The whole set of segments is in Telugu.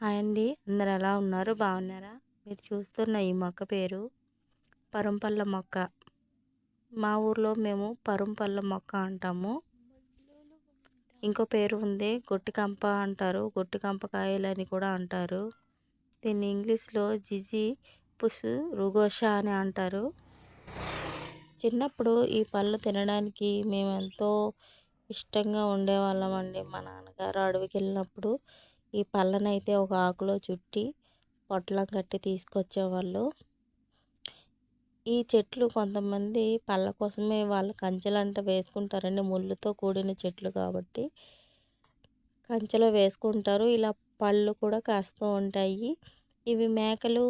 హాయ్ అండి. అందరు ఎలా ఉన్నారు? బాగున్నారా? మీరు చూస్తున్న ఈ మొక్క పేరు పరంపల్ల మొక్క. మా ఊర్లో మేము పరంపల్ల మొక్క అంటాము. ఇంకో పేరు ఉంది గొట్టికంప అంటారు. గొట్టికంప కాయలు అని కూడా అంటారు. దీన్ని ఇంగ్లీష్లో జిజి పుష్ రుగోష అని అంటారు. చిన్నప్పుడు ఈ పళ్ళు తినడానికి మేము ఎంతో ఇష్టంగా ఉండేవాళ్ళం అండి మా నాన్నగారు అడవికి వెళ్ళినప్పుడు ఈ పళ్ళనైతే ఒక ఆకులో చుట్టి పొట్లం కట్టి తీసుకొచ్చేవాళ్ళు. ఈ చెట్లు కొంతమంది పళ్ళ కోసమే వాళ్ళు కంచెలంట వేసుకుంటారండి. ముళ్ళుతో కూడిన చెట్లు కాబట్టి కంచెలో వేసుకుంటారు. ఇలా పళ్ళు కూడా కాస్తూ ఉంటాయి. ఇవి మేకలు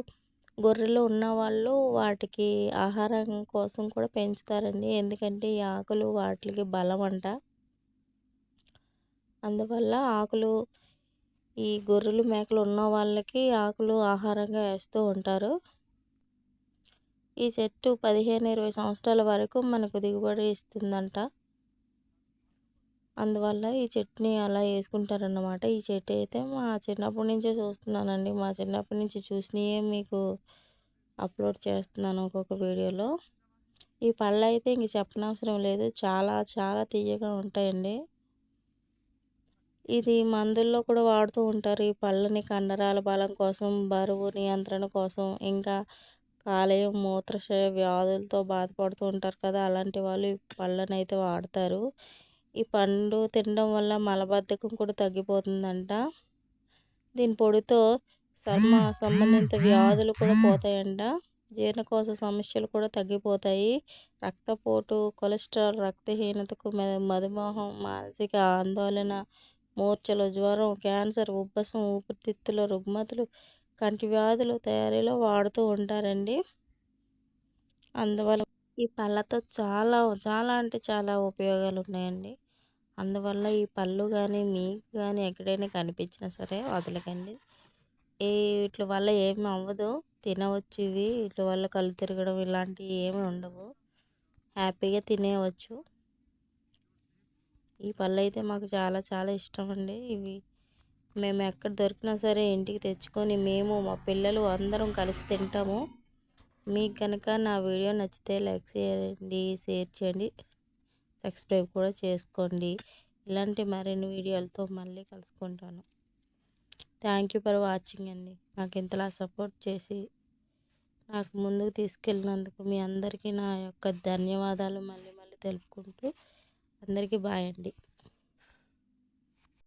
గొర్రెలు ఉన్నవాళ్ళు వాటికి ఆహారం కోసం కూడా పెంచుతారండి. ఎందుకంటే ఈ ఆకులు వాటికి బలం అంట అందువల్ల ఆకులు ఈ గొర్రెలు మేకలు ఉన్న వాళ్ళకి ఆకులు ఆహారంగా వేస్తూ ఉంటారు. ఈ చెట్టు పదిహేను ఇరవై సంవత్సరాల వరకు మనకు దిగుబడి ఇస్తుందంట. అందువల్ల ఈ చెట్టుని అలా వేసుకుంటారన్నమాట. ఈ చెట్టు అయితే మా చిన్నప్పటి నుంచే చూస్తున్నానండి. మా చిన్నప్పటి నుంచి చూసినయే మీకు అప్లోడ్ చేస్తున్నాను ఒక్కొక్క వీడియోలో. ఈ పళ్ళు అయితే ఇంక చెప్పనవసరం లేదు. చాలా చాలా తీయగా ఉంటాయండి. ఇది మందుల్లో కూడా వాడుతూ ఉంటారు. ఈ పళ్ళని కండరాల బలం కోసం బరువు నియంత్రణ కోసం ఇంకా కాలేయం మూత్రశయ వ్యాధులతో బాధపడుతూ ఉంటారు కదా. అలాంటి వాళ్ళు ఈ పళ్ళని అయితే వాడతారు. ఈ పండు తినడం వల్ల మలబద్ధకం కూడా తగ్గిపోతుందంట. దీని పొడితో చర్మ సంబంధిత వ్యాధులు కూడా పోతాయంట. జీర్ణకోశ సమస్యలు కూడా తగ్గిపోతాయి. రక్తపోటు కొలెస్ట్రాల్ రక్తహీనతకు మధుమేహం మానసిక ఆందోళన మూర్ఛలు జ్వరం క్యాన్సర్ ఉబ్బసం ఊపిరితిత్తుల రుగ్మతులు కంటి వ్యాధులు తయారీలో వాడుతూ ఉంటారండి. అందువల్ల ఈ పళ్ళతో చాలా చాలా అంటే చాలా ఉపయోగాలు ఉన్నాయండి అందువల్ల ఈ పళ్ళు కానీ మీకు కానీ ఎక్కడైనా కనిపించినా సరే వదలకండి. ఈ వీటి వల్ల ఏమి అవ్వదు. తినవచ్చు ఇవి. వీటి వల్ల కళ్ళు తిరగడం ఇలాంటివి ఏమి ఉండవు. హ్యాపీగా తినేయవచ్చు. ఈ పళ్ళు అయితే మాకు చాలా చాలా ఇష్టం అండి ఇవి మేము ఎక్కడ దొరికినా సరే ఇంటికి తెచ్చుకొని మేము మా పిల్లలు అందరం కలిసి తింటాము. మీకు కనుక నా వీడియో నచ్చితే లైక్ చేయండి షేర్ చేయండి సబ్స్క్రైబ్ కూడా చేసుకోండి. ఇలాంటి మరిన్ని వీడియోలతో మళ్ళీ కలుసుకుంటాను. థ్యాంక్ యూ ఫర్ వాచింగ్ అండి. నాకు ఇంతలా సపోర్ట్ చేసి నాకు ముందుకు తీసుకెళ్ళినందుకు మీ అందరికీ నా యొక్క ధన్యవాదాలు. మళ్ళీ మళ్ళీ తెలుపుకుంటూ అందరికీ బాయ్ అండి.